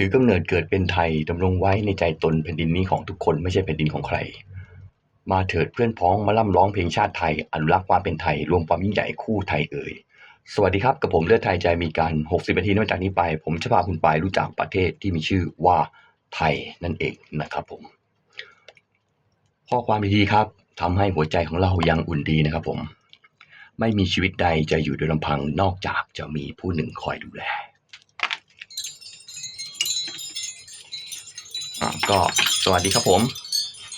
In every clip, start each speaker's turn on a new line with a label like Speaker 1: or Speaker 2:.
Speaker 1: ถือกำเนิดเกิดเป็นไทยดำรงไว้ในใจตนแผ่นดินนี้ของทุกคนไม่ใช่แผ่นดินของใคร มาเถิดเพื่อนพ้องมาล่ำร้องเพลงชาติไทย อนุรักษ์ความเป็นไทย รวมความยิ่งใหญ่คู่ไทยเอ่ยสวัสดีครับ กับผมเลือดไทยใจมีการ 60นาทีนับจากนี้ไป ผมจะพาคุณไปรู้จักประเทศที่มีชื่อว่าไทยนั่นเองนะครับผม ข้อความดีๆครับทำให้หัวใจของเรายังอุ่นดีนะครับผม ไม่มีชีวิตใดจะอยู่โดยลำพังนอกจากจะมีผู้หนึ่งคอยดูแล อะ ก็สวัสดีครับผม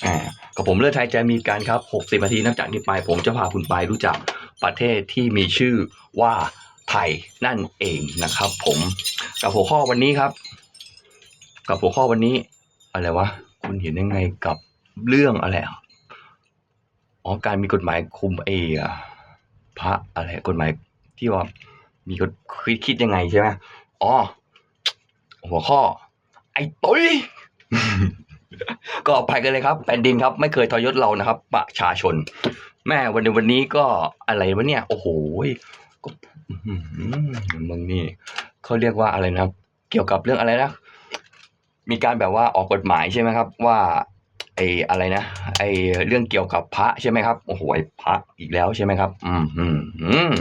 Speaker 1: อ่ากับผมเลือดไทยใจมีการครับ 60 นาทีนับจากนี้ไปผมจะพาคุณไปรู้จักประเทศที่มีชื่อว่าไทยนั่นเองนะครับ ผมกับหัวข้อวันนี้ครับ กับหัวข้อวันนี้ อะไรวะคุณเห็นยังไงกับเรื่องอะไรอ๋อการมีกฎหมายคุมเออะพระอะไรกฎหมายที่ว่ามีกฎคิดคิดยังไงใช่ไหมอ๋อหัวข้อ ไอ้ตุ้ย ก็ไปกันเลยครับ แผ่นดินครับ ไม่เคยทรยศเรานะครับ ประชาชน แม่วันนี้วันนี้ก็อะไรวะเนี่ย โอ้โหก็มึงนี่เขาเรียกว่าอะไรนะ เกี่ยวกับเรื่องอะไรนะ มีการแบบว่าออกกฎหมายใช่ไหมครับ ว่าไอ้อะไรนะไอ้เรื่องเกี่ยวกับพระใช่ไหมครับโอ้โหพระอีกแล้วใช่ไหมครับ อืมอืมอืม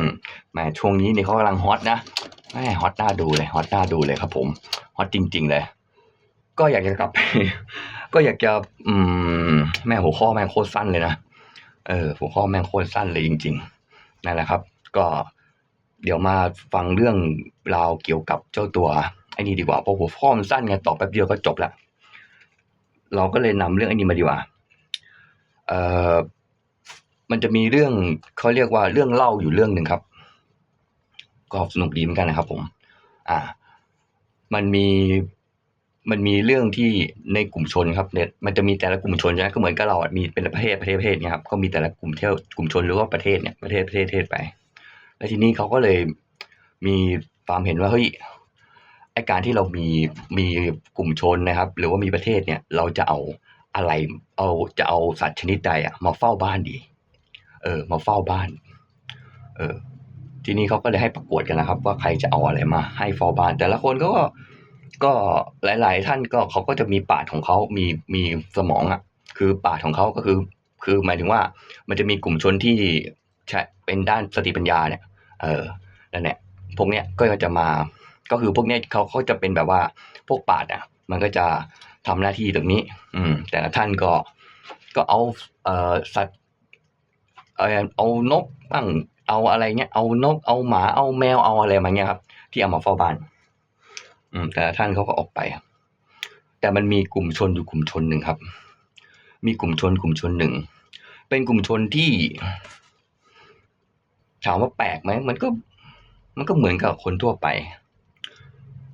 Speaker 1: แหมช่วงนี้นี่เขากำลังฮอตนะแหมฮอตน่าดูเลยฮอตน่าดูเลยครับ ผมฮอตจริง ๆ เลย ก็อยากจะกลับไป ก็อยากจะ อืม แม่หัวข้อแม่งโคตรสั้นเลยนะ เออ หัวข้อแม่งโคตรสั้นเลยจริง ๆ นั่นแหละครับ ก็เดี๋ยวมาฟังเรื่องราวเกี่ยวกับเจ้าตัวไอ้นี่ดีกว่า เพราะหัวข้อมันสั้นไงตอบแป๊บเดียวก็จบละ เราก็เลยนำเรื่องไอ้นี้มาดีกว่า เอ่อ มันจะมีเรื่องเขาเรียกว่าเรื่องเล่าอยู่เรื่องหนึ่งครับ ก็สนุกดีเหมือนกันนะครับ ผม อ่า มันมี มันมีเรื่องที่ในกลุ่มชนครับเนี่ยมันจะมีแต่ละกลุ่มชนใช่ไหมก็เหมือนกับเราอะมีเป็นประเทศประเทศประเทศเนี่ยครับก็มีแต่ละกลุ่มเที่ยวกลุ่มชนหรือว่าประเทศเนี่ยประเทศประเทศประเทศไป แล้วทีนี้เขาก็เลยมีความเห็นว่าเฮ้ยไอการที่เรามีมีกลุ่มชนนะครับ หรือว่ามีประเทศเนี่ย เราจะเอาอะไรเอาจะเอาสัตว์ชนิดใดอะมาเฝ้าบ้านดี เออ มาเฝ้าบ้าน เออ ทีนี้เขาก็เลยให้ประกวดกันนะครับ ว่าใครจะเอาอะไรมา ให้เฝ้าบ้าน แต่ละคนก็ ก็หลาย ๆ ท่านก็เขาก็จะมีปาดของเขามีมีสมองอะ คือปาดของเขาก็คือ คือหมายถึงว่ามันจะมีกลุ่มชนที่ใช่เป็นด้านสติปัญญาเนี่ย เออนั่นแหละพวกเนี้ยก็จะมา ก็คือพวกเนี้ยเขาเขาจะเป็นแบบว่าพวกปาดอะ มันก็จะทำหน้าที่ตรงนี้ อืม แต่ละท่านก็ก็เอาเอ่อสัตว์เออเอานกบ้างเอาอะไรเงี้ยเอานกเอาหมาเอาแมวเอาอะไรมาเงี้ยครับ ที่เอามาเฝ้าบ้าน อืมแต่ท่านเขาก็ออกไป แต่มันมีกลุ่มชนอยู่กลุ่มชนหนึ่งครับ มีกลุ่มชนกลุ่มชนหนึ่ง เป็นกลุ่มชนที่ถามว่าแปลกไหมมันก็มันก็เหมือนกับคนทั่วไป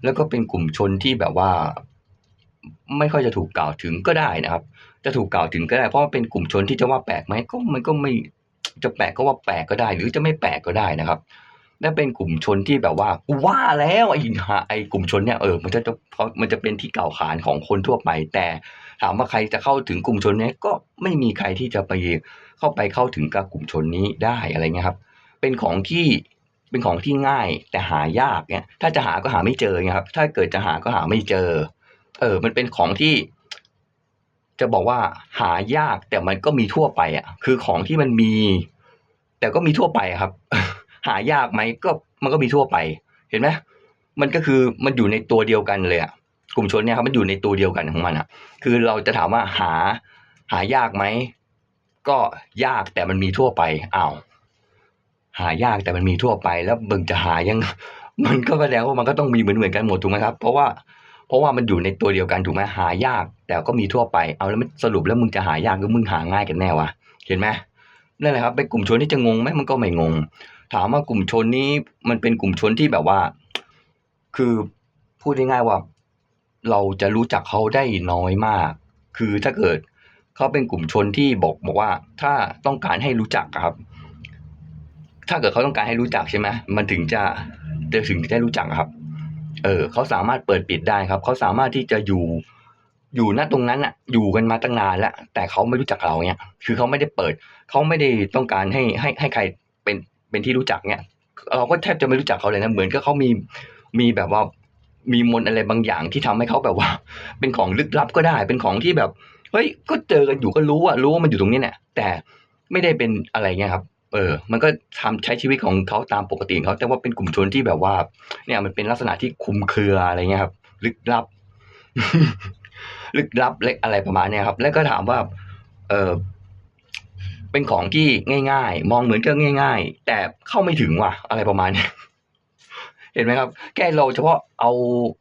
Speaker 1: แล้วก็เป็นกลุ่มชนที่แบบว่า ไม่ค่อยจะถูกกล่าวถึงก็ได้นะครับ จะถูกกล่าวถึงก็ได้ เพราะว่าเป็นกลุ่มชนที่จะว่าแปลกไหมก็มันก็ไม่จะแปลกก็ว่าแปลกก็ได้ หรือจะไม่แปลกก็ได้นะครับ และเป็นกลุ่มชนที่แบบว่าว่าแล้วไอ้หาไอ้กลุ่มชนเนี่ยเออมันจะเขามันจะเป็นที่กล่าวขานของคนทั่วไป แต่ถามว่าใครจะเข้าถึงกลุ่มชนนี้ก็ไม่มีใครที่จะไปเข้าไปเข้าถึงกับกลุ่มชนนี้ได้อะไรเงี้ยครับ เป็นของที่เป็นของที่ง่ายแต่หายากเนี่ยถ้าจะหาก็หาไม่เจอไงครับ ถ้าเกิดจะหาก็หาไม่เจอ เออ มันเป็นของที่ จะบอกว่าหายากแต่มันก็มีทั่วไปอะ คือของที่มันมี แต่ก็มีทั่วไปครับ หายากไหมก็มันก็มีทั่วไป เห็นไหมมันก็คือมันอยู่ในตัวเดียวกันเลยอะกลุ่มชนเนี่ยครับมันอยู่ในตัวเดียวกันของมันอะคือเราจะถามว่าหาหายากไหมก็ยากแต่มันมีทั่วไปอ้าวหายากแต่มันมีทั่วไป แล้วมึงจะหายัง มันก็แสดงว่ามันก็ต้องมีเหมือนเหมือนๆกันหมดถูกไหมครับ เพราะว่าเพราะว่ามันอยู่ในตัวเดียวกันถูกไหมหายาก แต่ก็มีทั่วไปเอาแล้วมันสรุปแล้วมึงจะหายากหรือมึงหาง่ายกันแน่วะเห็นไหมนั่นแหละครับเป็นกลุ่มชนที่จะงงไหมมันก็ไม่งง ถามว่ากลุ่มชนนี้มันเป็นกลุ่มชนที่แบบว่า คือพูดง่ายๆว่า เราจะรู้จักเขาได้น้อยมาก คือถ้าเกิดเขาเป็นกลุ่มชนที่บอกบอกว่า ถ้าต้องการให้รู้จักครับ ถ้าเกิดเขาต้องการให้รู้จักใช่ไหมมันถึงจะจะถึงจะได้รู้จักครับ เออเขาสามารถเปิดปิดได้ครับเขาสามารถที่จะอยู่อยู่ณตรงนั้นอะอยู่กันมาตั้งนานแล้วแต่เขาไม่รู้จักเราเนี่ย คือเขาไม่ได้เปิดเขาไม่ได้ต้องการให้ให้ให้ใครเป็น เป็นที่รู้จักเนี่ยเราก็แทบจะไม่รู้จักเขาเลยนะเหมือนกับเขามีมีแบบว่ามีมนอะไรบางอย่างที่ทำให้เขาแบบว่า เป็นของลึกลับก็ได้ เป็นของที่แบบเฮ้ยก็เจอกันอยู่ก็รู้อะรู้ว่ามันอยู่ตรงนี้เนี่ยแต่ไม่ได้เป็นอะไรเงี้ยครับ เออ มันก็ทำใช้ชีวิตของเขาตามปกติของเขาแต่ว่าเป็นกลุ่มชนที่แบบว่า เนี่ยมันเป็นลักษณะที่คุมเครืออะไรเงี้ยครับ ลึกลับ ลึกลับเล็กอะไรประมาณเนี้ยครับ แล้วก็ถามว่า เออ เป็นของที่ง่าย ๆ มองเหมือนก็ง่าย ๆ แต่เข้าไม่ถึงว่ะ อะไรประมาณนี้เห็นไหมครับ แค่เราเฉพาะเอา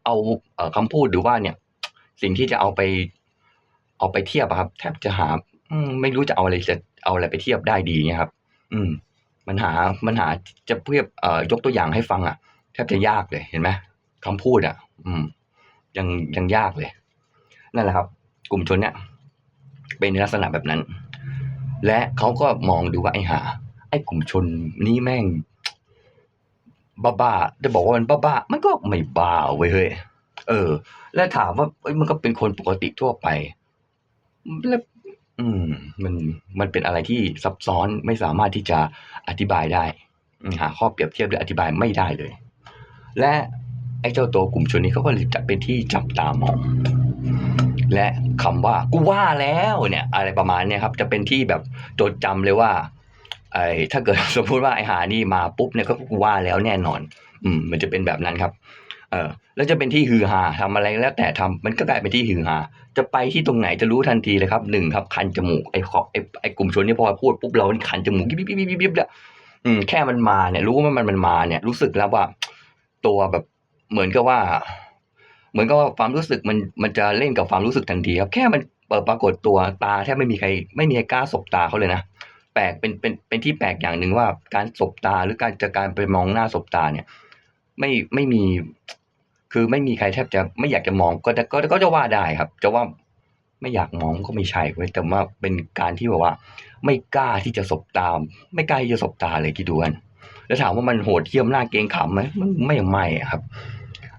Speaker 1: เอาเอ่อคำพูดหรือว่าเนี่ย สิ่งที่จะเอาไป เอาไปเทียบครับ แทบจะหาไม่รู้จะเอาอะไรจะเอาอะไรไปเทียบได้ดีเนี่ยครับ อืม มันหามันหาจะเทียบเอ่อยกตัวอย่างให้ฟังอะ แทบจะยากเลยเห็นไหมคำพูดอะ อืม ยังยังยากเลย นั่นแหละครับ กลุ่มชนเนี่ย เป็นลักษณะแบบนั้น และเขาก็มองดูว่าไอ้หา ไอ้กลุ่มชนนี้แม่ง บ้าๆจะบอกว่ามันบ้าๆมันก็ไม่บ้าเว้ยเฮ้ยเออ แล้วถามว่าเอ้ยมันก็เป็นคนปกติทั่วไปแล้วอืม มันมันเป็นอะไรที่ซับซ้อนไม่สามารถที่จะอธิบายได้อืมหาข้อเปรียบเทียบหรืออธิบายไม่ได้เลย และไอ้เจ้าตัวกลุ่มชนนี้เขาก็เลยจะเป็นที่จับตามอง และคำว่ากูว่าแล้วเนี่ยอะไรประมาณเนี้ยครับจะเป็นที่แบบจดจำเลยว่าไอ้ถ้าเกิดสมมติว่าไอ้หานี่มาปุ๊บเนี่ยก็กูว่าแล้วแน่นอน อืม มันจะเป็นแบบนั้นครับ เออแล้วจะเป็นที่ฮือฮาทำอะไรแล้วแต่ทำมันก็กลายเป็นที่ฮือฮาจะไปที่ตรงไหนจะรู้ทันทีเลยครับหนึ่งครับคันจมูกไอ้ขอบไอ้ไอ้กลุ่มชนนี่พอพูดปุ๊บเรานี่คันจมูกยิบยิบยิบยิบยิบเนี่ยอืมแค่มันมาเนี่ย รู้ว่ามันมันมาเนี่ย รู้สึกแล้วว่า ตัวแบบเหมือนกับว่า เหมือนกับว่าความรู้สึกมันมันจะเล่นกับความรู้สึกทันทีครับแค่มันเปิดปรากฏตัวตาแทบไม่มีใคร ไม่มีใครกล้าสบตาเขาเลยนะแปลกเป็นเป็นเป็นที่แปลกอย่างหนึ่งว่าการสบตาหรือการจะการไปมองหน้าสบตาเนี่ย ไม่ไม่มี คือไม่มีใครแทบจะไม่อยากจะมองก็จะก็ก็จะว่าได้ครับ จะว่าไม่อยากมองก็ไม่ใช่เว้ยแต่ว่าเป็นการที่แบบว่า ไม่กล้าที่จะสบตาไม่กล้าที่จะสบตาเลยคิดดูกันแล้วถามว่ามันโหดเหี้ยมหน้าเกงขามไหมมันไม่ไม่ครับ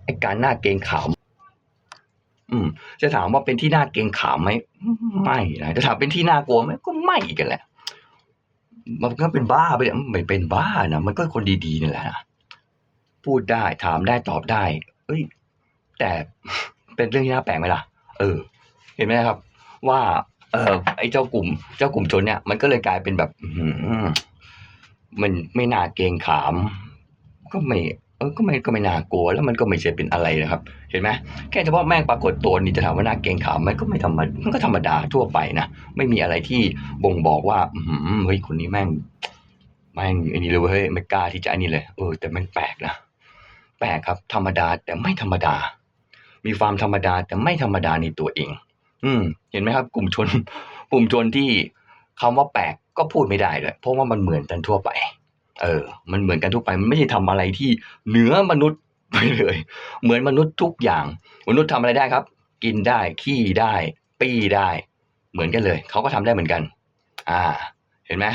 Speaker 1: ไอการหน้าเกงขาม อืม จะถามว่าเป็นที่น่าเกรงขามไหมไม่นะจะถามเป็นที่น่ากลัวไหมก็ไม่กันแหละ มันก็เป็นบ้าไปเลยไม่เป็นบ้านะมันก็คนดีๆนี่แหละนะพูดได้ถามได้ตอบได้ เอ้ย แต่เป็นเรื่องที่น่าแปลกไหมล่ะ เออ เห็นไหมครับ ว่า เออไอ้เจ้ากลุ่ม เจ้ากลุ่มชนเนี่ย มันก็เลยกลายเป็นแบบอื้อหือมันไม่น่าเกรงขาม ก็ไม่ เออก็ไม่ก็ไม่น่ากลัวแล้วมันก็ไม่ใช่เป็นอะไรนะครับ เห็นไหมแค่เฉพาะแม่งปรากฏตัวนี่จะถามว่าน่าเกรงขามไหมก็ไม่ธรรมดามันก็ธรรมดาทั่วไปนะไม่มีอะไรที่บ่งบอกว่าอือหือเฮ้ยคนนี้แม่งแม่งไอ้นี่เลยเว้เฮ้ยไม่กล้าที่จะอันนี้เลยเออแต่แม่งแปลกนะแปลกครับ ธรรมดาแต่ไม่ธรรมดา มีความธรรมดาแต่ไม่ธรรมดาในตัวเอง อืม เห็นไหมครับ กลุ่มชน กลุ่มชนที่คำว่าแปลกก็พูดไม่ได้เลยเพราะว่ามันเหมือนกันทั่วไป เออ มันเหมือนกันทั่วไป มันไม่ใช่ทำอะไรที่เหนือมนุษย์ไปเลย เหมือนมนุษย์ทุกอย่าง มนุษย์ทำอะไรได้ครับ กินได้ ขี้ได้ ปี้ได้ เหมือนกันเลย เขาก็ทำได้เหมือนกัน อ่า เห็นไหม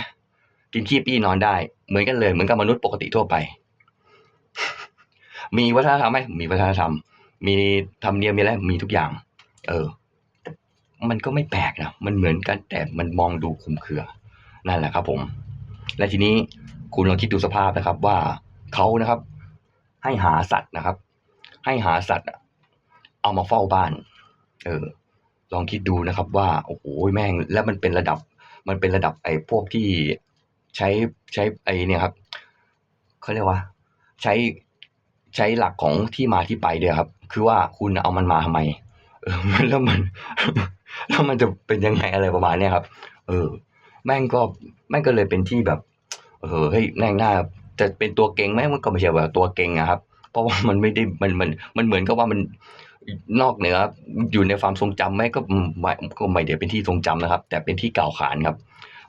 Speaker 1: กินขี้ปี้นอนได้ เหมือนกันเลย เหมือนกับมนุษย์ปกติทั่วไป มีวัฒนธรรมไหมมีวัฒนธรรม มีธรรมเนียมมีอะไร มีทุกอย่าง เออ มันก็ไม่แปลกนะ มันเหมือนกันแต่มันมองดูคุมเครือ นั่นแหละครับผม และทีนี้ คุณลองคิดดูสภาพนะครับ ว่าเขานะครับ ให้หาสัตว์นะครับ ให้หาสัตว์เอามาเฝ้าบ้าน เออ ลองคิดดูนะครับ ว่าโอ้โหแม่ง แล้วมันเป็นระดับ มันเป็นระดับไอ้พวกที่ใช้ใช้ไอ้เนี่ยครับเขาเรียกว่า ใช้ใช้หลักของที่มาที่ไปด้วยครับ คือว่าคุณเอามันมาทำไมเออแล้วมันแล้วมันจะเป็นยังไงอะไรประมาณเนี้ยครับ เออ แม่งก็แม่งก็เลยเป็นที่แบบ เออเฮ้ยแม่งน่าจะเป็นตัวเก่งไหมมันก็ไม่ใช่ว่าตัวเก่งอะครับ เพราะว่ามันไม่ได้มันมันมันเหมือนกับว่ามันนอกเหนืออยู่ในความทรงจำไหมก็ไม่ก็ไม่ได้เป็นที่ทรงจำนะครับ แต่เป็นที่กล่าวขานครับ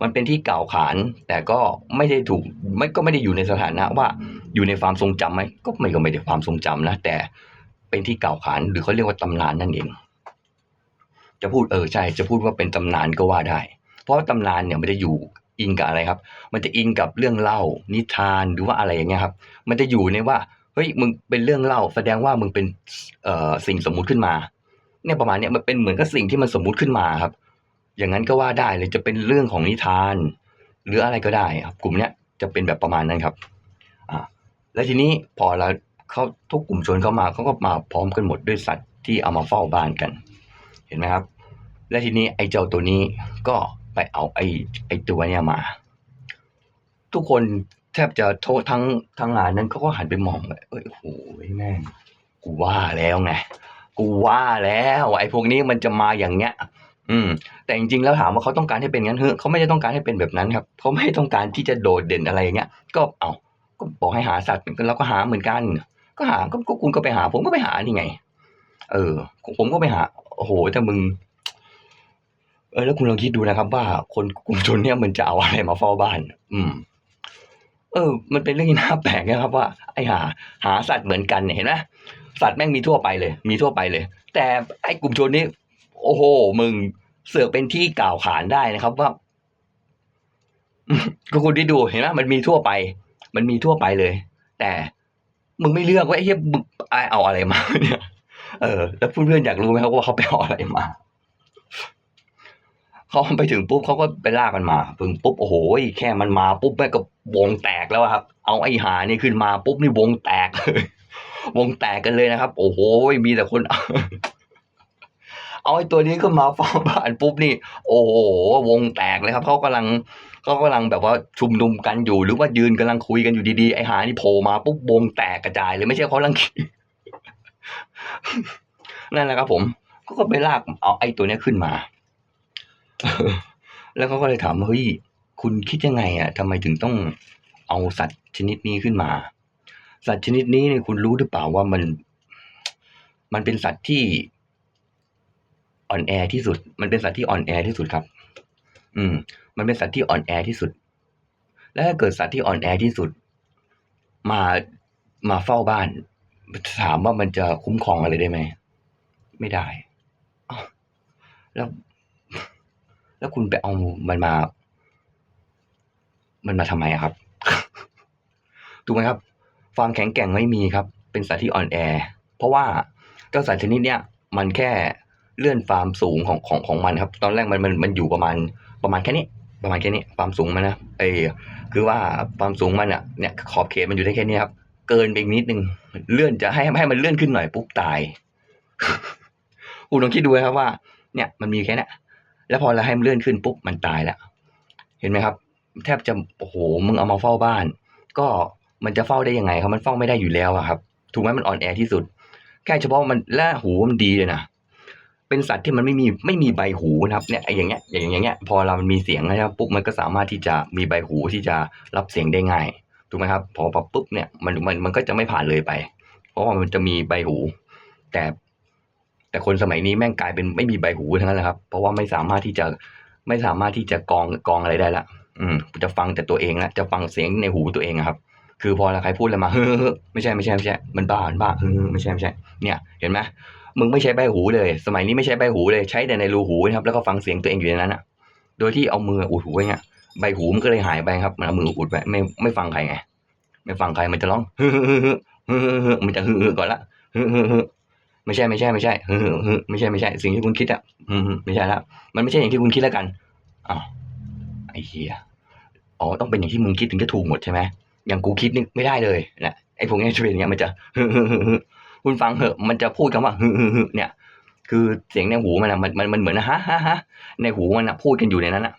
Speaker 1: มันเป็นที่กล่าวขาน แต่ก็ไม่ได้ถูกไม่ก็ไม่ได้อยู่ในสถานะว่าอยู่ในความทรงจำไหมก็ไม่ก็ไม่ได้ความทรงจำนะแต่เป็นที่กล่าวขานหรือเขาเรียกว่าตำนานนั่นเอง จะพูดเออใช่ จะพูดว่าเป็นตำนานก็ว่าได้ เพราะตำนานเนี่ยมันจะอยู่ อิงกับอะไรครับ มันจะอิงกับเรื่องเล่านิทานหรือว่าอะไรอย่างเงี้ยครับ มันจะอยู่ในว่าเฮ้ยมึงเป็นเรื่องเล่า แสดงว่ามึงเป็นเอ่อสิ่งสมมุติขึ้นมาเนี่ยประมาณเนี้ยมันเป็นเหมือนกับสิ่งที่มันสมมุติขึ้นมาครับ อย่างนั้นก็ว่าได้เลยจะเป็นเรื่องของนิทาน หรืออะไรก็ได้ครับ กลุ่มเนี้ยจะเป็นแบบประมาณนั้นครับอ่าแล้วทีนี้พอเราเขาทุกกลุ่มชนเข้ามาเขาก็มาพร้อมกันหมดด้วยสัตว์ที่เอามาเฝ้าบ้านกัน เห็นไหมครับ และทีนี้ไอ้เจ้าตัวนี้ก็ ไปเอาไอ้ไอ้ตัวเนี้ยมา ทุกคนแทบจะโทษทั้งทั้งงานนั้นเขาก็หันไปมองเลยเอ้ยโอ้โหแม่งกูว่าแล้วไงกูว่าแล้วไอ้พวกนี้มันจะมาอย่างเงี้ย อืม แต่จริงๆแล้วถามว่าเขาต้องการให้เป็นงั้นเฮ้เขาไม่ได้ต้องการให้เป็นแบบนั้นครับเขาไม่ต้องการที่จะโดดเด่นอะไรอย่างเงี้ย ก็เอาก็บอกให้หาสัตว์เราก็หาเหมือนกัน ก็หาก็ก็คุณก็ไปหา ผมก็ไปหานี่ไง เออ ผมก็ไปหา โอ้โหแต่มึง เออแล้วคุณลองคิดดูนะครับ ว่าคนกลุ่มชนเนี่ยมันจะเอาอะไรมาเฝ้าบ้าน อืม เออ มันเป็นเรื่องที่น่าแปลกนะครับว่าไอ้หา หาสัตว์เหมือนกันเนี่ยเห็นไหมสัตว์แม่งมีทั่วไปเลย มีทั่วไปเลย แต่ไอ้กลุ่มชนนี้ โอ้โหมึงเสือกเป็นที่กล่าวขานได้นะครับว่าก็คุณได้ดูเห็นไหมมันมีทั่วไป มันมีทั่วไปเลย แต่มึงไม่เลือกว่าไอ้เหี้ยมึงเอาอะไรมาเนี่ยเออ แล้วเพื่อนๆอยากรู้ไหมครับว่าเขาไปเอาอะไรมา เขาไปถึงปุ๊บเขาก็ไปลากมันมาถึงปุ๊บโอ้โหแค่มันมาปุ๊บแม่ก็วงแตกแล้วครับ เอาไอ้หานี่ขึ้นมาปุ๊บนี่วงแตกเลยวงแตกกันเลยนะครับ โอ้โหมีแต่คนเอาไอ้ตัวนี้ขึ้นมาฟ้าบ้านปุ๊บนี่ โอ้โหวงแตกเลยครับเขากำลังเขากำลังแบบว่าชุมนุมกันอยู่หรือว่ายืนกำลังคุยกันอยู่ดีๆไอ้หานี่โผล่มาปุ๊บวงแตกกระจายเลยไม่ใช่เขาลังนั่นแหละครับผมเขาก็ไปลากเอาไอ้ตัวนี้ขึ้นมา แล้วเขาก็เลยถามว่าเฮ้ยคุณคิดยังไงอะทำไมถึงต้องเอาสัตว์ชนิดนี้ขึ้นมา สัตว์ชนิดนี้เนี่ยคุณรู้หรือเปล่าว่ามัน มันเป็นสัตว์ที่อ่อนแอที่สุด มันเป็นสัตว์ที่อ่อนแอที่สุดครับ อืม มันเป็นสัตว์ที่อ่อนแอที่สุด และถ้าเกิดสัตว์ที่อ่อนแอที่สุด มามาเฝ้าบ้าน ถามว่ามันจะคุ้มครองอะไรได้ไหม ไม่ได้แล้ว แล้วคุณไปเอามันมา มันมาทำไมครับถูกไหมครับความแข็งแกร่งไม่มีครับ เป็นสัตว์ที่อ่อนแอ เพราะว่าเจ้าสัตว์ชนิดเนี้ยมันแค่เลื่อนความสูงของของของมันครับ ตอนแรกมันมันมันอยู่ประมาณประมาณแค่นี้ ประมาณแค่นี้ความสูงมันนะเออคือว่าความสูงมันอะเนี่ยขอบเขตมันอยู่ได้แค่นี้ครับ เกินไปอีกนิดนึงเลื่อนจะให้ให้มันเลื่อนขึ้นหน่อยปุ๊บตายคุณลองคิดดูนะครับว่า เนี่ยมันมีแค่นี้ แล้วพอเราให้มันเลื่อนขึ้นปุ๊บมันตายแล้ว เห็นไหมครับ แทบจะโอ้โหมึงเอามาเฝ้าบ้าน ก็มันจะเฝ้าได้ยังไงครับมันเฝ้าไม่ได้อยู่แล้วครับ ถูกไหมมันอ่อนแอที่สุด แค่เฉพาะมันและหูมันดีเลยนะเป็นสัตว์ที่มันไม่มีไม่มีใบหูนะครับเนี่ยไอ้อย่างเงี้ยอย่างอย่างเงี้ยพอเรามันมีเสียงนะครับปุ๊บมันก็สามารถที่จะมีใบหูที่จะรับเสียงได้ง่ายถูกไหมครับพอพอปุ๊บเนี่ยมันมันมันก็จะไม่ผ่านเลยไป เพราะว่ามันจะมีใบหู แต่ แต่คนสมัยนี้แม่งกลายเป็นไม่มีใบหูทั้งนั้นแหละครับ เพราะว่าไม่สามารถที่จะไม่สามารถที่จะกองกองอะไรได้ละอืมจะฟังแต่ตัวเองละจะฟังเสียงในหูตัวเองครับ คือพอใครพูดอะไรมาเฮ้อไม่ใช่ไม่ใช่ไม่ใช่ มันบ้ามันบ้าเฮ้อไม่ใช่ไม่ใช่ เนี่ย เห็นไหมมึงไม่ใช้ใบหูเลย สมัยนี้ไม่ใช้ใบหูเลยใช้แต่ในรูหูนะครับ แล้วก็ฟังเสียงตัวเองอยู่ในนั้นอะโดยที่เอามืออุดหูไว้เงี้ยใบหูมันก็เลยหายไปครับมันเอามืออุดไว้ไม่ไม่ฟังใครไง ไม่ฟังใครมันจะร้องเฮ้อเฮ้อเฮ้อเฮ้อเฮ้อมันจะเฮ้อก่อนละเฮ้อเฮ้อเฮ้อ ไม่ใช่ไม่ใช่ไม่ใช่เฮ้อเฮ้อเฮ้อไม่ใช่ไม่ใช่ สิ่งที่คุณคิดอะอืมไม่ใช่และมันไม่ใช่อย่างที่คุณคิดแล้วกันอ้าวไอ้เหี้ยอ๋อต้องเป็นอย่างที่มึงคิดถึงจะถูกหมดใช่ไหมอย่างกูคิดนี่ไม่ได้เลยนะไอ้พวกนี้จะเป็นอย่างเงี้ยมันจะเฮ้อเฮ้อเฮ้อเฮ้อคุณฟังเหอะ มันจะพูดคำว่าเฮ้อเฮ้อเฮ้อเนี่ย คือเสียงในหูมันอะมันมันมันเหมือนนะฮะฮะฮะในหูมันอะพูดกันอยู่ในนั้นอะ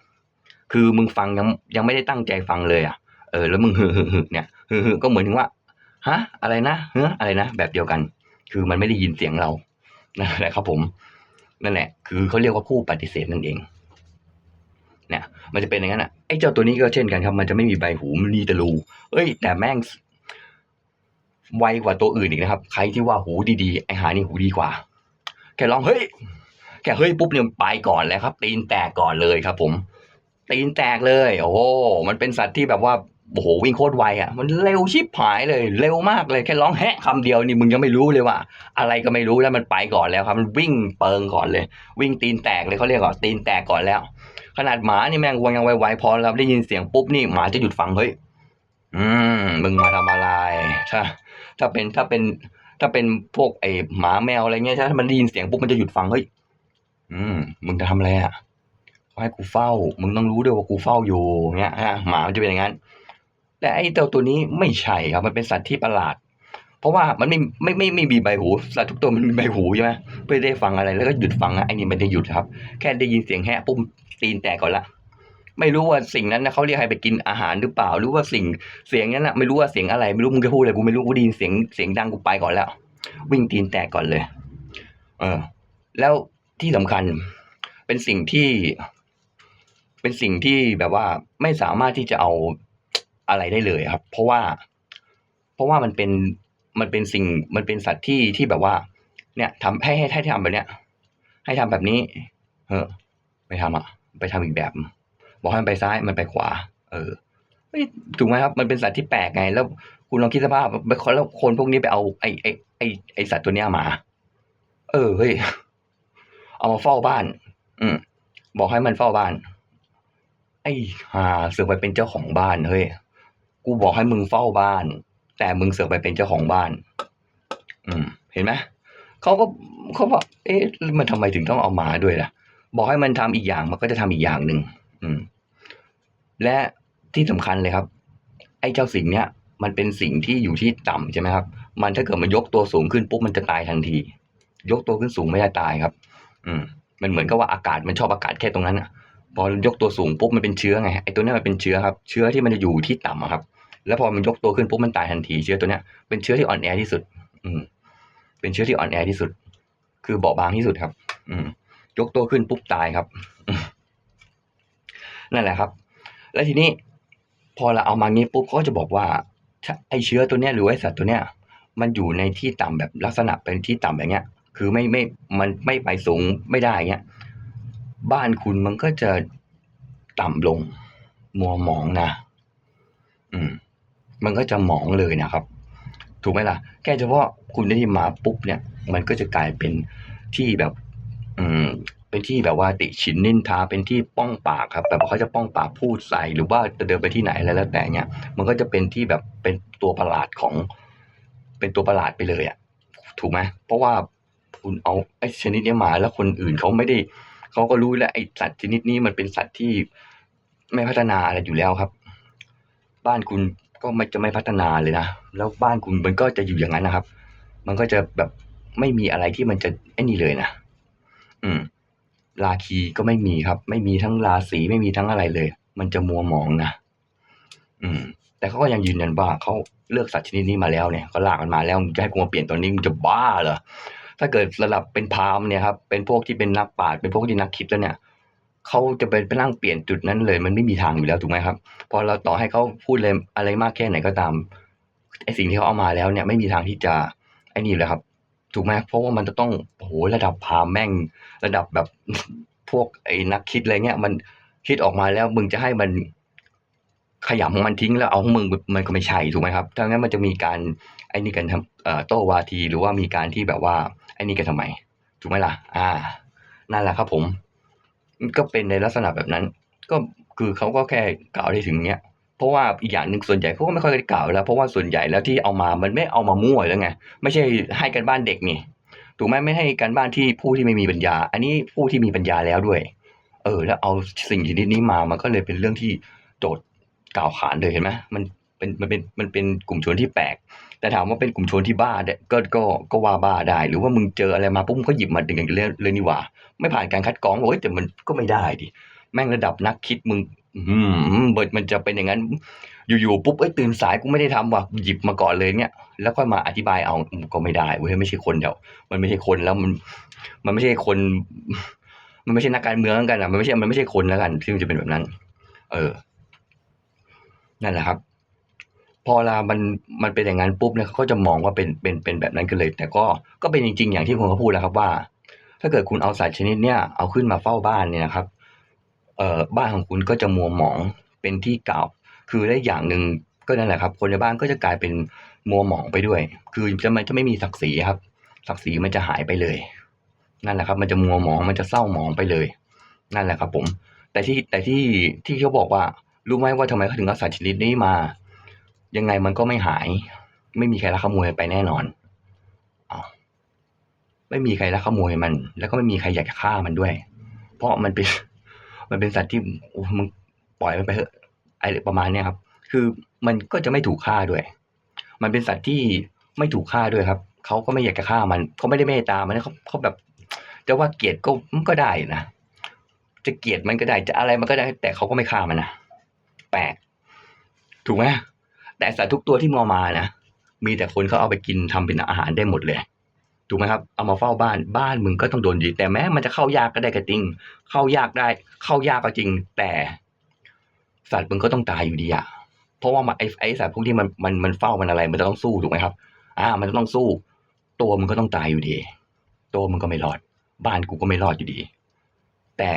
Speaker 1: คือมึงฟังยังยังไม่ได้ตั้งใจฟังเลยอะเออแล้วมึงเฮ้อเฮ้อเฮ้อเนี่ยฮ้อเฮ้อก็เหมือนถึงว่าฮะอะไรนะเฮ้ออะไรนะแบบเดียวกัน คือมันไม่ได้ยินเสียงเรานั่นแหละครับผมนั่นแหละ คือเขาเรียกว่าผู้ปฏิเสธนั่นเองเนี่ยมันจะเป็นอย่างนั้นอะไอ้เจ้าตัวนี้ก็เช่นกันครับ มันจะไม่มีใบหูมันมีแต่รูเอ้ย แต่แม่งไวกว่าตัวอื่นอีกนะครับ ใครที่ว่าหูดีๆไอ้หานี่หูดีกว่าแค่ลองเฮ้ยแค่เฮ้ยปุ๊บเนี่ยไปก่อนแล้วครับ ตีนแตกก่อนเลยครับ ผม ตีนแตกเลย โอ้โหมันเป็นสัตว์ที่แบบว่า โอ้โหวิ่งโคตรไวอะมันเร็วชิบหายเลยเร็วมากเลยแค่ร้องแฮะคำเดียวนี่มึงยังไม่รู้เลยว่า อะไรก็ไม่รู้แล้วมันไปก่อนแล้วครับ มันวิ่งเปิงก่อนเลย วิ่งตีนแตกเลยเขาเรียกว่าตีนแตกก่อนแล้ว ขนาดหมานี่แม่งวังยังไวๆพอเราได้ยินเสียงปุ๊บนี่หมาจะหยุดฟังเฮ้ยอืมมึงมาทำอะไรถ้าถ้าเป็นถ้าเป็นถ้าเป็นพวกไอหมาแมวอะไรเงี้ยถ้ามันได้ยินเสียงปุ๊บมันจะหยุดฟังเฮ้ยอืมมึงจะทำอะไรอะเขาให้กูเฝ้า มึงต้องรู้ด้วยว่ากูเฝ้าอยู่เงี้ยฮะหมามันจะเป็นอย่างนั้น แต่ไอ้เจ้าตัวนี้ไม่ใช่ครับมันเป็นสัตว์ที่ประหลาด เพราะว่ามันไม่ไม่ไม่ไม่มีใบหู สัตว์ทุกตัวมันมีใบหูใช่ไหมเพื่อได้ฟังอะไรแล้วก็หยุดฟังอะไอ้นี่มันได้หยุดครับ แค่ได้ยินเสียงแฮะปุ๊บตีนแตกก่อนละไม่รู้ว่าสิ่งนั้นนะเขาเรียกให้ไปกินอาหารหรือเปล่าหรือว่าสิ่งเสียงนั้นนะไม่รู้ว่าเสียงอะไรไม่รู้มึงจะพูดอะไรกูไม่รู้กูได้ยินเสียงเสียงดังกูไปก่อนแล้ว วิ่งตีนแตกก่อนเลย เออ แล้วที่สำคัญเป็นสิ่งที่ เป็นสิ่งที่แบบว่าไม่สามารถที่จะเอา อะไรได้เลยครับ เพราะว่า เพราะว่ามันเป็นมันเป็นสิ่งมันเป็นสัตว์ที่ที่แบบว่า เนี่ยทำให้ให้ให้ทำแบบเนี้ย ให้ทำแบบนี้ เออไม่ทำอะ ไปทำอีกแบบ บอกให้มันไปซ้ายมันไปขวา เออเฮ้ยถูกไหมครับ มันเป็นสัตว์ที่แปลกไง แล้วคุณลองคิดสภาพไปแล้วคนพวกนี้ไปเอาไอ้ไอ้ไอ้ไอ้สัตว์ตัวเนี้ยมา เออเฮ้ยเอามาเฝ้าบ้าน อืมบอกให้มันเฝ้าบ้าน ไอ้หาเสือไปเป็นเจ้าของบ้านเฮ้ย กูบอกให้มึงเฝ้าบ้าน แต่มึงเสือกไปเป็นเจ้าของบ้าน อืม เห็นไหมเขาก็เขาบอกเอ๊ะมันทำไมถึงต้องเอามาด้วยล่ะ บอกให้มันทำอีกอย่างมันก็จะทำอีกอย่างหนึ่งอืม และที่สำคัญเลยครับ ไอ้เจ้าสิ่งเนี้ยมันเป็นสิ่งที่อยู่ที่ต่ำใช่ไหมครับ มันถ้าเกิดมันยกตัวสูงขึ้นปุ๊บมันจะตายทันที ยกตัวขึ้นสูงไม่ได้ตายครับ อืม มันเหมือนกับว่าอากาศมันชอบอากาศแค่ตรงนั้นอะพอยกตัวสูงปุ๊บมันเป็นเชื้อไงไอ้ตัวนี้มันเป็นเชื้อครับ เชื้อที่มันจะอยู่ที่ต่ำอะครับ แล้วพอมันยกตัวขึ้นปุ๊บมันตายทันทีเชื้อตัวเนี้ยเป็นเชื้อที่อ่อนแอที่สุด อืม เป็นเชื้อที่อ่อนแอที่สุด คือเบาบางที่สุดครับ อืม ยกตัวขึ้นปุ๊บตายครับ นั่นแหละครับ แล้วทีนี้ พอเราเอามางี้ปุ๊บเขาก็จะบอกว่าไอเชื้อตัวเนี้ยหรือไอสัตว์ตัวเนี้ยมันอยู่ในที่ต่ำแบบลักษณะเป็นที่ต่ำแบบเนี้ย คือไม่ไม่มันไม่ไปสูงไม่ได้เงี้ย บ้านคุณมันก็จะต่ำลงมัวหมองนะ อืม มันก็จะหมองเลยนะครับ ถูกไหมล่ะ แค่เฉพาะคุณได้ที่มาปุ๊บเนี่ย มันก็จะกลายเป็นที่แบบ อืมเป็นที่แบบว่าติฉินนินทาเป็นที่ป้องปากครับ แบบเขาจะป้องปากพูดใส่หรือว่าจะเดินไปที่ไหนอะไรแล้วแต่เนี่ย มันก็จะเป็นที่แบบเป็นตัวประหลาดของ เป็นตัวประหลาดไปเลยอะ่ะถูกไหมเพราะว่าคุณเอาไอ้ชนิดนี้มาแล้วคนอื่นเขาไม่ได้เขาก็รู้แล้วไอ้สัตว์ชนิดนี้มันเป็นสัตว์ที่ไม่พัฒนาอะไรอยู่แล้วครับ บ้านคุณ ก็ไม่จะไม่พัฒนาเลยนะ แล้วบ้านคุณมันก็จะอยู่อย่างนั้นนะครับ มันก็จะแบบไม่มีอะไรที่มันจะไอ้นี่เลยนะ อืม ราคีก็ไม่มีครับ ไม่มีทั้งราศีไม่มีทั้งอะไรเลย มันจะมัวหมองนะ อืม แต่เขาก็ยังยืนยันว่าเขาเลือกสัตว์ชนิดนี้มาแล้วเนี่ยเขาลากมันมาแล้วมึงจะให้กูมาเปลี่ยนตอนนี้มึงจะบ้าเหรอ ถ้าเกิดระดับเป็นพามเนี่ยครับ เป็นพวกที่เป็นนักปราชญ์เป็นพวกที่นักคิดแล้วเนี่ย เขาจะไปไปนั่งเปลี่ยนจุดนั้นเลย มันไม่มีทางอยู่แล้วถูกไหมครับ พอเราต่อให้เขาพูดเลยอะไรมากแค่ไหนก็ตามไอสิ่งที่เขาเอามาแล้วเนี่ยไม่มีทางที่จะไอ้นี่เลยครับ ถูกไหมเพราะว่ามันจะต้องโอ้โหระดับพามแม่ง ระดับแบบพวกไอ้นักคิดอะไรเงี้ย มันคิดออกมาแล้วมึงจะให้มันขยำของมันทิ้งแล้วเอาของมึงมันก็ไม่ใช่ถูกไหมครับดังนั้นมันจะมีการไอ้นี่กันทำอ่อโต้วาทีหรือว่ามีการที่แบบว่าไอ้นี่กันทำไม ถูกไหมล่ะ อ่า นั่นแหละครับผม ก็เป็นในลักษณะแบบนั้น ก็คือเขาก็แค่กล่าวได้ถึงเนี้ยเพราะว่าอีกอย่างหนึ่งส่วนใหญ่เขาก็ไม่ค่อยได้กล่าวแล้วเพราะว่าส่วนใหญ่แล้วที่เอามามันไม่เอามามั่วแล้วไงไม่ใช่ให้กันบ้านเด็กนี่ถูกไหมไม่ให้การบ้านที่ผู้ที่ไม่มีปัญญา อันนี้ผู้ที่มีปัญญาแล้วด้วย เออ แล้วเอาสิ่งชนิดนี้มามันก็เลยเป็นเรื่องที่โจทย์กล่าวขานเลยเห็นไหมมันเป็นมันเป็นมันเป็นกลุ่มชนที่แปลก แต่ถามว่าเป็นกลุ่มชนที่บ้าได้ก็ก็ก็ว่าบ้าได้ หรือว่ามึงเจออะไรมาปุ๊บก็หยิบมาดึงอย่างเรื่องเลยนี่หว่า ไม่ผ่านการคัดกรองบอกเฮ้ยแต่มันก็ไม่ได้ดิแม่งระดับนักคิดมึง อืมเบิดมันจะเป็นอย่างนั้น อยู่ๆปุ๊บเอ้ยตื่นสายกูไม่ได้ทำว่ะหยิบมาก่อนเลยเนี่ย แล้วค่อยมาอธิบายเอาก็ไม่ได้เว้ยไม่ใช่คนเดียวมันไม่ใช่คนแล้วมัน มันไม่ใช่คน มันไม่ใช่นักการเมืองกันอะมันไม่ใช่มันไม่ใช่คนแล้วกันที่มันจะเป็นแบบนั้น เออ นั่นแหละครับ พอลามันมันเป็นอย่างนั้นปุ๊บเนี่ยเขาก็จะมองว่าเป็นเป็นเป็นแบบนั้นกันเลย แต่ก็ก็เป็นจริง ๆ อย่างที่คุณเขาพูดแล้วครับว่า ถ้าเกิดคุณเอาสัตว์ชนิดเนี้ยเอาขึ้นมาเฝ้าบ้านเนี่ยนะครับ เอ่อบ้านของคุณก็จะมัวหมองเป็นที่เก่า คือได้อย่างหนึ่งก็นั่นแหละครับ คนในบ้านก็จะกลายเป็นมัวหมองไปด้วย คือจะมันจะไม่มีศักดิ์ศรีครับ ศักดิ์ศรีมันจะหายไปเลย นั่นแหละครับ มันจะมัวหมองมันจะเศร้าหมองไปเลย นั่นแหละครับ ผม แต่ที่แต่ที่ที่เขาบอกว่ารู้ไหมว่าทำไมเขาถึงเอาสัตว์ชนิดนี้มา ยังไงมันก็ไม่หาย ไม่มีใครลักขโมยไปแน่นอน ไม่มีใครลักขโมยมัน แล้วก็ไม่มีใครอยากจะฆ่ามันด้วย เพราะมันเป็น มันเป็นสัตว์ที่มึงปล่อยมันไปเถอะไอ้ประมาณเนี้ยครับ คือมันก็จะไม่ถูกฆ่าด้วย มันเป็นสัตว์ที่ไม่ถูกฆ่าด้วยครับเขาก็ไม่อยากจะฆ่ามันเขาไม่ได้เมตตามันเขาเขาแบบจะว่าเกลียดก็มันก็ได้นะจะเกลียดมันก็ได้จะอะไรมันก็ได้ แต่เขาก็ไม่ฆ่ามันนะแปลกถูกไหมแต่สัตว์ทุกตัวที่มอมานะมีแต่คนเขาเอาไปกินทำเป็นอาหารได้หมดเลย ถูกไหมครับ เอามาเฝ้าบ้าน บ้านมึงก็ต้องโดนดี แต่แม้มันจะเข้ายากก็ได้ก็จริง เข้ายากได้ เข้ายากก็จริง แต่สัตว์มึงก็ต้องตายอยู่ดีอะเพราะว่าไอ้ไอ้สัตว์พวกที่มันมันมันเฝ้ามันอะไร มันจะต้องสู้ถูกไหมครับ อ่า มันจะต้องสู้ ตัวมึงก็ต้องตายอยู่ดี ตัวมึงก็ไม่รอด บ้านกูก็ไม่รอดอยู่ดี แต่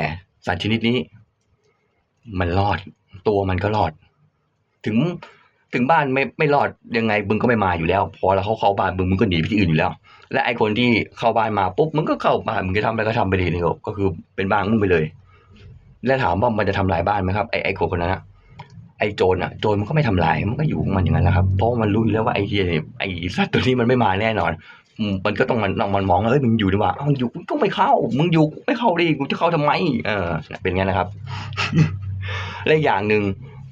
Speaker 1: สัตว์ชนิดนี้ มันรอด ตัวมันก็รอด ถึง ถึงบ้านไม่ไม่รอดยังไงมึงก็ไม่มาอยู่แล้ว พอแล้วเขาเข้าบ้านมึงมึงก็หนีไปที่อื่นอยู่แล้ว และไอคนที่เข้าบ้านมาปุ๊บมึงก็เข้าบ้านมึงจะทำอะไรก็ทำไปเลยนี่ก็คือเป็นบ้านมึงไปเลย แล้วถามว่ามันจะทำลายบ้านไหมครับไอไอคนคนนั้นอะไอโจรอะโจรมันก็ไม่ทำลายมันก็อยู่ของมันอย่างนั้นแหละครับเพราะมันรู้อยู่แล้วว่าไอเฮียเนี่ยไอสัตว์ตัวนี้มันไม่มาแน่นอนมันก็ต้องมันมันมองเอ้ยมึงอยู่ดีกว่าเอ้าอยู่มึงก็ไม่เข้า มึงอยู่ไม่เข้าดิกูจะเข้าทำไม เออ เป็นไงนะครับ และอย่างหนึ่ง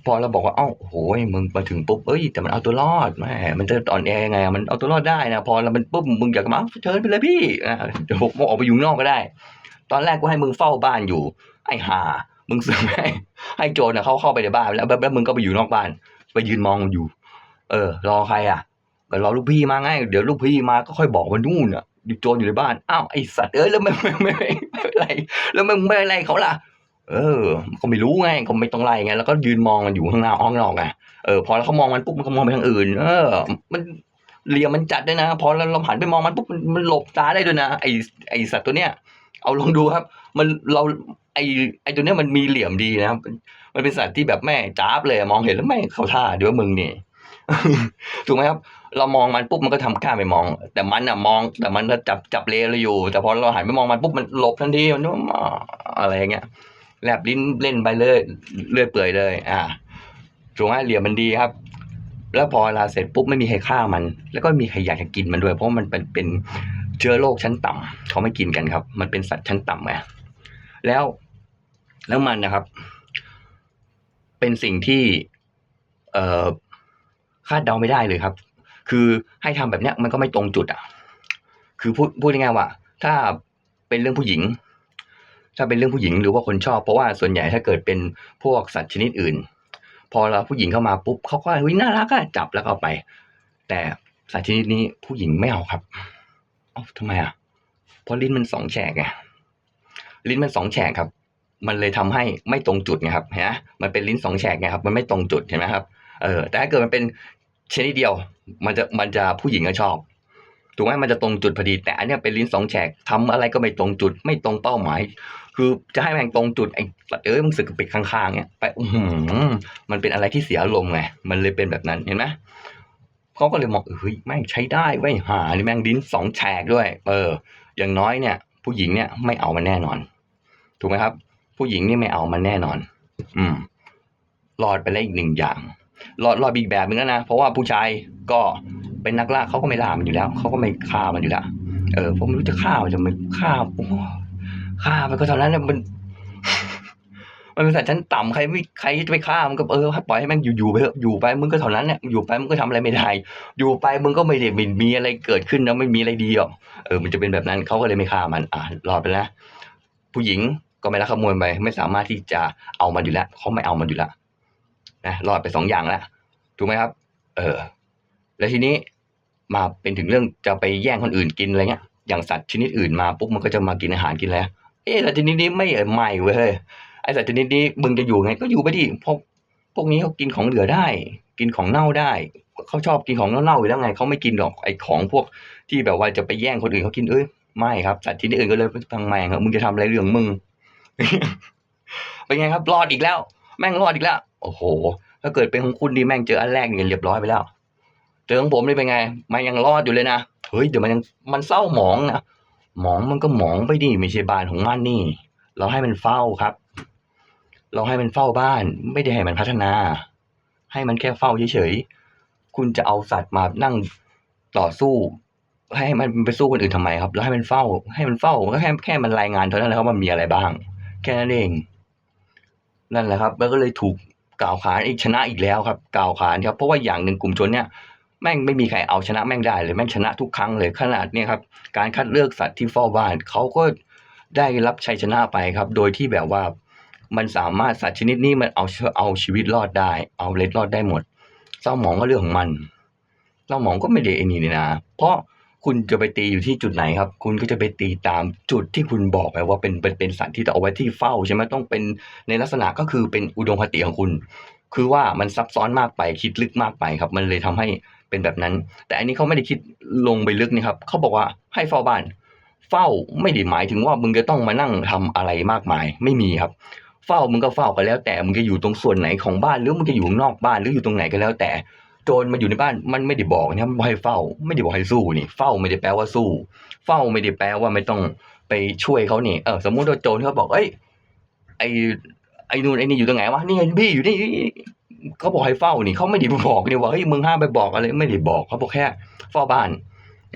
Speaker 1: พอเราบอกว่าเอ้าโหยมึงมาถึงปุ๊บเอ้ยแต่มันเอาตัวรอดแหมมันจะอ่อนแอยังไงมันเอาตัวรอดได้นะพอเรามันปุ๊บมึงอยากมาเชิญไปเลยพี่อะเดี๋ยวผมออกไปอยู่นอกก็ได้ ตอนแรกกูให้มึงเฝ้าบ้านอยู่ ไอ้ห่ามึงเสือกให้ให้โจรน่ะเขาเข้าไปในบ้านแล้วแล้วมึงก็ไปอยู่นอกบ้าน ไปยืนมองอยู่ เออ รอใครอะก็รอลูกพี่มาไงเดี๋ยวลูกพี่มาก็ค่อยบอกว่านู่นอะโจรอยู่ในบ้านอ้าวไอสัตว์เอ้ยแล้วไม่ไม่ไม่ไม่ไม่เป็นไรแล้วมึงไม่อะไล่เขาล่ะ เออก็ไม่รู้ไงก็ไม่ต้องไล่ไงแล้วก็ยืนมองมันอยู่ข้างหน้าห้องนอกไงเออพอแล้วเขามองมันปุ๊บมันก็มองไปทางอื่น เออ มันเหลี่ยมมันจัดด้วยนะ พอเราเราหันไปมองมันปุ๊บมันหลบตาได้ด้วยนะไอไอสัตว์ตัวเนี้ยเอาลองดูครับ มันเราไอไอตัวเนี้ยมันมีเหลี่ยมดีนะครับ มันเป็นสัตว์ที่แบบแม่จ้าบเลยมองเห็นแล้วแม่เขาท่าเดี๋ยวมึงนี่ถูกไหมครับ เรามองมันปุ๊บมันก็ทำกล้าไปมอง แต่มันอะมอง แต่มันจับจับเลเราอยู่ แต่พอเราหันไปมองมันปุ๊บมันหลบทันทีมันอะไรอย่างเงี้ย แลบลิ้นเล่นไปเลยเลื่อยเปื่อยเลย อ่าถูกไหมเหลี่ยมมันดีครับ แล้วพอเวลาเสร็จปุ๊บไม่มีใครฆ่ามัน แล้วก็มีใครอยากจะกินมันด้วย เพราะมันเป็นเป็นเชื้อโรคชั้นต่ำเขาไม่กินกันครับ มันเป็นสัตว์ชั้นต่ำไงแล้วแล้วมันนะครับ เป็นสิ่งที่ เอ่อคาดเดาไม่ได้เลยครับ คือให้ทำแบบเนี้ยมันก็ไม่ตรงจุดอะ คือพูดพูดง่ายๆว่า ถ้าเป็นเรื่องผู้หญิง ถ้าเป็นเรื่องผู้หญิงหรือว่าคนชอบเพราะว่าส่วนใหญ่ถ้าเกิดเป็นพวกสัตว์ชนิดอื่น พอเราผู้หญิงเข้ามาปุ๊บเขาก็เฮ้ยน่ารักอะจับแล้วก็เอาไป แต่สัตว์ชนิดนี้ผู้หญิงไม่เอาครับเอ้าทำไมอะเพราะลิ้นมันสองแฉกไงลิ้นมันสองแฉกครับ มันเลยทำให้ไม่ตรงจุดไงครับเห็นไหมมันเป็นลิ้นสองแฉกไงครับ มันไม่ตรงจุดเห็นไหมครับเออแต่ถ้าเกิดมันเป็นชนิดเดียว มันจะมันจะผู้หญิงก็ชอบถูกไหมมันจะตรงจุดพอดี แต่อันนี้เป็นลิ้นสองแฉกทำอะไรก็ไม่ตรงจุด ไม่ตรงเป้าหมาย คือจะให้แม่งตรงจุดไอ้เอ้ยมึงสึกไปข้างๆเนี้ยไปอือหือมันเป็นอะไรที่เสียอารมไงมันเลยเป็นแบบนั้นเห็นไหมเขาก็เลยมองเฮ้ยแม่งใช้ได้ไว้หานี่แม่งลิ้นสองแฉกด้วย เออ อย่างน้อยเนี่ย ผู้หญิงเนี่ยไม่เอามันแน่นอน ถูกไหมครับ ผู้หญิงนี่ไม่เอามันแน่นอน อืมรอดไปแล้วอีกหนึ่งอย่างรอดรอดอีกแบบนึงแล้วนะเพราะว่าผู้ชายก็เป็นนักล่าเขาก็ไม่ล่ามันอยู่แล้วเขาก็ไม่ฆ่ามันอยู่แล้วเออผมรู้จะฆ่ามันจะไม่ฆ่าโอ้ ฆ่ามันก็เท่านั้นนะมัน มันเป็นสัตว์ชั้นต่ำใครไม่ใครจะไปฆ่ามันก็เออให้ปล่อยให้ม่งอยู่อยู่ไปอยู่ไปมึงก็เท่านั้นเนี่ยอยู่ไปมึงก็ทำอะไรไม่ได้ อยู่ไปมึงก็ไม่ได้มีมีอะไรเกิดขึ้นนะไม่มีอะไรดีหรอกเออ มันจะเป็นแบบนั้นเขาก็เลยไม่ฆ่ามัน อะรอดไปแล้วผู้หญิงก็ไม่ลักขโมยไปไม่สามารถที่จะเอามันอยู่แล้วเขาไม่เอามันอยู่แล้วนะรอดไปสองอย่างแล้วถูกไหมครับ เออ แล้วทีนี้มาเป็นถึงเรื่องจะไปแย่งคนอื่นกินอะไรเงี้ยอย่างสัตว์ชนิดอื่นมาปุ๊บมันก็จะมากินอาหารกินแล้ว เอ๊ะสัตว์ชนิดนี้ไม่เออไม่เว้ยไอสัตว์ชนิดนี้มึงจะอยู่ไงก็อยู่ไปดิพวกพวกนี้เขากินของเหลือได้ กินของเน่าได้เขาชอบกินของเน่าๆอยู่แล้วไงเขาไม่กินหรอกไอของพวกที่แบบว่าจะไปแย่งคนอื่นเขากินเอ้ยไม่ครับสัตว์ชนิดอื่นก็เลยทางแมงครับมึงจะทำอะไรเรื่องมึงเป็นไงครับรอดอีกแล้ว แม่งรอดอีกแล้ว โอ้โห ถ้าเกิดเป็นของคุณดีแม่งเจออันแรกเนี่ยเรียบร้อยไปแล้ว เจอของผมนี่เป็นไง มันยังรอดอยู่เลยนะเฮ้ยเดี๋ยวมันยังมันเศร้าหมองนะ หมองมันก็หมองไปดิไม่ใช่บ้านของมันนี่ เราให้มันเฝ้าครับ เราให้มันเฝ้าบ้าน ไม่ได้ให้มันพัฒนา ให้มันแค่เฝ้าเฉยๆคุณจะเอาสัตว์มานั่งต่อสู้ให้มันไปสู้คนอื่นทำไมครับ แล้วให้มันเฝ้า ให้มันเฝ้าก็แค่แค่มันรายงานเท่านั้นแหละครับว่ามันมีอะไรบ้าง แค่นั้นเอง นั่นแหละครับ แล้วก็เลยถูกกล่าวขานอีกชนะอีกแล้วครับ กล่าวขานครับ เพราะว่าอย่างหนึ่งกลุ่มชนเนี่ย แม่งไม่มีใครเอาชนะแม่งได้เลยแม่งชนะทุกครั้งเลยขนาดเนี่ยครับ การคัดเลือกสัตว์ที่เฝ้าบ้านเขาก็ได้รับชัยชนะไปครับ โดยที่แบบว่ามันสามารถสัตว์ชนิดนี้มันเอาเอาชีวิตรอดได้ เอาเล็ดรอดได้หมดเศร้าหมองก็เรื่องของมันเศร้าหมองก็ไม่ได้ไอ้นี่นี่นะ เพราะคุณจะไปตีอยู่ที่จุดไหนครับ คุณก็จะไปตีตามจุดที่คุณบอกไปว่าเป็นเป็นเป็นสัตว์ที่จะเอาไว้ที่เฝ้าใช่ไหมต้องเป็นในลักษณะก็คือเป็นอุดมคติของคุณ คือว่ามันซับซ้อนมากไปคิดลึกมากไปครับ มันเลยทำให้ เป็นแบบนั้น แต่อันนี้เขาไม่ได้คิดลงไปลึกนี่ครับเขาบอกว่าให้เฝ้าบ้าน เฝ้าไม่ได้หมายถึงว่ามึงจะต้องมานั่งทำอะไรมากมาย ไม่มีครับ เฝ้ามึงก็เฝ้ากันแล้ว แต่มึงจะอยู่ตรงส่วนไหนของบ้านหรือมึงจะอยู่นอกบ้านหรืออยู่ตรงไหนก็แล้ว แต่โจรมาอยู่ในบ้านมันไม่ได้บอกนะครับให้เฝ้า ไม่ได้บอกให้สู้นี่ เฝ้าไม่ได้แปลว่าสู้ เฝ้าไม่ได้แปลว่าไม่ต้องไปช่วยเขานี่เออสมมุติว่าโจรเขาบอกเอ้ยไอไอ้นู่นไอ้นี่อยู่ตรงไหนวะนี่ไงพี่อยู่นี่ เขาบอกให้เฝ้านี่เขาไม่ได้บอกนี่ว่าเฮ้ยมึงห้ามไปบอกอะไรไม่ได้บอกเขาบอกแค่เฝ้าบ้าน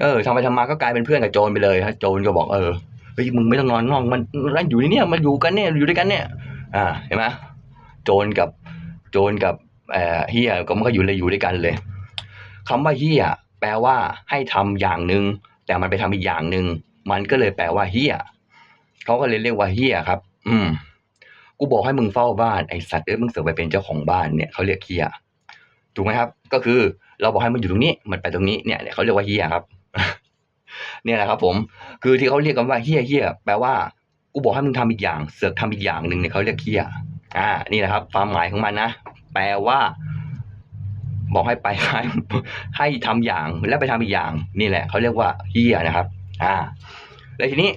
Speaker 1: เออทำไปทำมาก็กลายเป็นเพื่อนกับโจรไปเลยฮะโจรก็บอกเออเฮ้ยมึงไม่ต้องนอนนอกมันมันอยู่ในเนี่ยมันอยู่กันเนี่ยอยู่ด้วยกันเนี่ย อ่าเห็นไหมโจรกับโจรกับเฮียก็มันก็อยู่เลยอยู่ด้วยกันเลยคำว่าเฮียแปลว่าให้ทำอย่างหนึ่งแต่มันไปทำอีกอย่างหนึ่งมันก็เลยแปลว่าเฮียเขาก็เลยเรียกว่าเฮียครับ อืม กูบอกให้มึงเฝ้าบ้านไอสัตว์เอ้ยมึงเสือกไปเป็นเจ้าของบ้านเนี่ยเขาเรียกเฮียถูกไหมครับ ก็คือเราบอกให้มันอยู่ตรงนี้มันไปตรงนี้เนี่ยเขาเรียกว่าเฮียครับ เนี่ยแหละครับผมคือที่เขาเรียกกันว่าเฮียเฮียแปลว่ากูบอกให้มึงทำอีกอย่าง เสือกทำอีกอย่างหนึ่งเนี่ยเขาเรียกเฮียอ่า นี่แหละครับความหมายของมันนะแปลว่า บอกให้ไปให้ให้ทำอย่างแล้วไปทำอีกอย่าง นี่แหละเขาเรียกว่าเฮียนะครับ อ่า แล้วทีนี้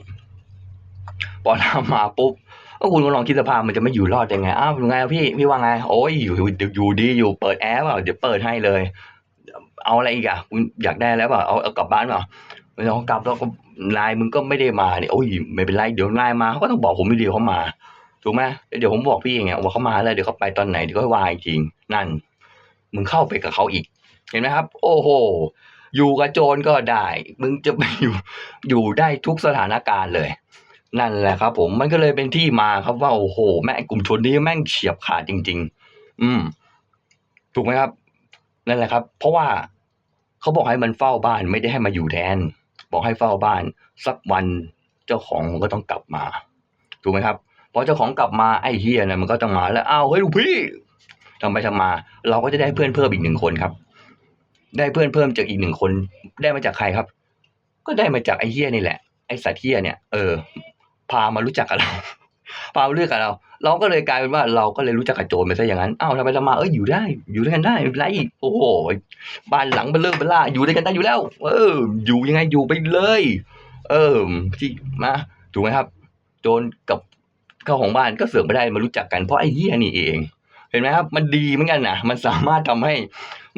Speaker 1: พอทำมาปุ๊บ ก็คุณก็ลองคิดสภาพมันจะไม่อยู่รอดยังไง อ้าวยังไงพี่พี่ว่าไง โอ้ยอยู่อยู่อยู่ดีอยู่เปิดแอร์เปล่าเดี๋ยวเปิดให้เลย เอาอะไรอีกอะคุณอยากได้แล้วเปล่าเอาเอากลับบ้านเปล่าเรากลับแล้วก็ไลน์มึงก็ไม่ได้มาเนี่ยโอ้ยไม่เป็นไรเดี๋ยวไลน์มาเขาก็ต้องบอกผมไม่ดีเขามาถูกไหมเดี๋ยวผมบอกพี่เองไงว่าเขามาแล้วเดี๋ยวเขาไปตอนไหนเดี๋ยวเขาวายจริง นั่น มึงเข้าไปกับเขาอีก เห็นไหมครับ โอ้โหอยู่กับโจรก็ได้ มึงจะไปอยู่อยู่ได้ทุกสถานการณ์เลย นั่นแหละครับผมมันก็เลยเป็นที่มาครับว่าโอ้โห แม่กลุ่มชนนี้แม่งเฉียบขาดจริง ๆ อืม ถูกไหมครับ นั่นแหละครับ เพราะว่าเขาบอกให้มันเฝ้าบ้านไม่ได้ให้มาอยู่แทน บอกให้เฝ้าบ้าน สักวันเจ้าของมันก็ต้องกลับมา ถูกไหมครับพอเจ้าของกลับมาไอ้เฮียเนี่ยมันก็ต้องมาแล้วอ้าวเฮ้ยลูกพี่ทำไปทำมา เราก็จะได้เพื่อนเพิ่มอีกหนึ่งคนครับ ได้เพื่อนเพิ่มจากอีกหนึ่งคน ได้มาจากใครครับ ก็ได้มาจากไอ้เฮียนี่แหละไอ้สัตว์เฮียเนี่ยเออ พามารู้จักกับเรา พามารู้จักกับเรา เราก็เลยกลายเป็นว่าเราก็เลยรู้จักกับโจรไปซะอย่างนั้นอ้าวทำไปทำมาเอ้ยอยู่ได้ อยู่ด้วยกันได้ไม่เป็นไรโอ้โหบ้านหลังเบลเริ่มเบล่าอยู่ด้วยกันได้อยู่แล้ว เออ อยู่ยังไงอยู่ไปเลย เออที่มาถูกไหมครับ โจรกับเจ้าของบ้านก็เสือกไม่ได้มารู้จักกันเพราะไอ้เหี้ยนี่เองเห็นไหมครับ มันดีเหมือนกันนะ มันสามารถทำให้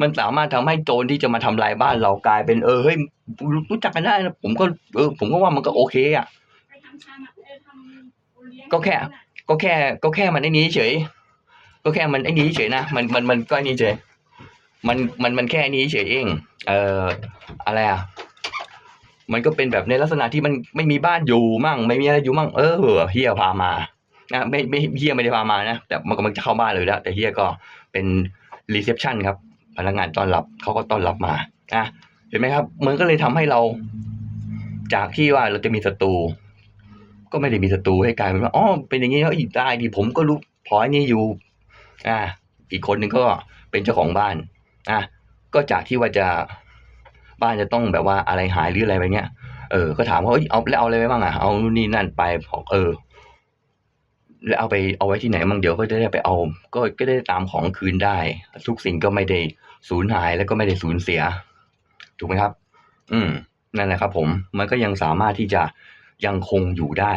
Speaker 1: มันสามารถทำให้โจรที่จะมาทำลายบ้านเรากลายเป็นเออเฮ้ยรู้จักกันได้นะผมก็เออผมก็ว่ามันก็โอเคอะ ก็แค่ ก็แค่ ก็แค่มันไอ้นี้เฉย ก็แค่มันไอ้นี้เฉยนะ มัน มัน มันก็ไอ้นี้เฉย มัน มัน มันแค่นี้เฉยเอง เอ่อ อะไรอะ มันก็เป็นแบบในลักษณะที่มันไม่มีบ้านอยู่มั่ง ไม่มีอะไรอยู่มั่ง เออเฮียพามา นะ ไม่ ไม่เฮียไม่ได้พามานะ แต่มันกำลังจะเข้าบ้านเลยแล้ว แต่เฮียก็เป็นรีเซพชันครับ พนักงานต้อนรับ เขาก็ต้อนรับมา นะ เห็นไหมครับ มันก็เลยทำให้เรา จากที่ว่าเราจะมีศัตรู ก็ไม่ได้มีศัตรูให้กลายเป็นว่าอ๋อเป็นอย่างนี้แล้วอีกได้ดิผมก็รู้พอไอ้นี่อยู่ อ่า อีกคนหนึ่งก็เป็นเจ้าของบ้าน อะก็จากที่ว่าจะบ้านจะต้องแบบว่าอะไรหายหรืออะไรไปเงี้ยเออก็ถามว่าเอาแล้วเอาอะไรไปบ้างอะเอานู่นนี่นั่นไปบอกเออ แล้วเอาไปเอาไว้ที่ไหนมั่งเดี๋ยวก็จะได้ไปเอา ก็ก็ได้ตามของคืนได้ ทุกสิ่งก็ไม่ได้สูญหายแล้วก็ไม่ได้สูญเสีย ถูกไหมครับ อืมนั่นแหละครับ ผมมันก็ยังสามารถที่จะ ยังคงอยู่ได้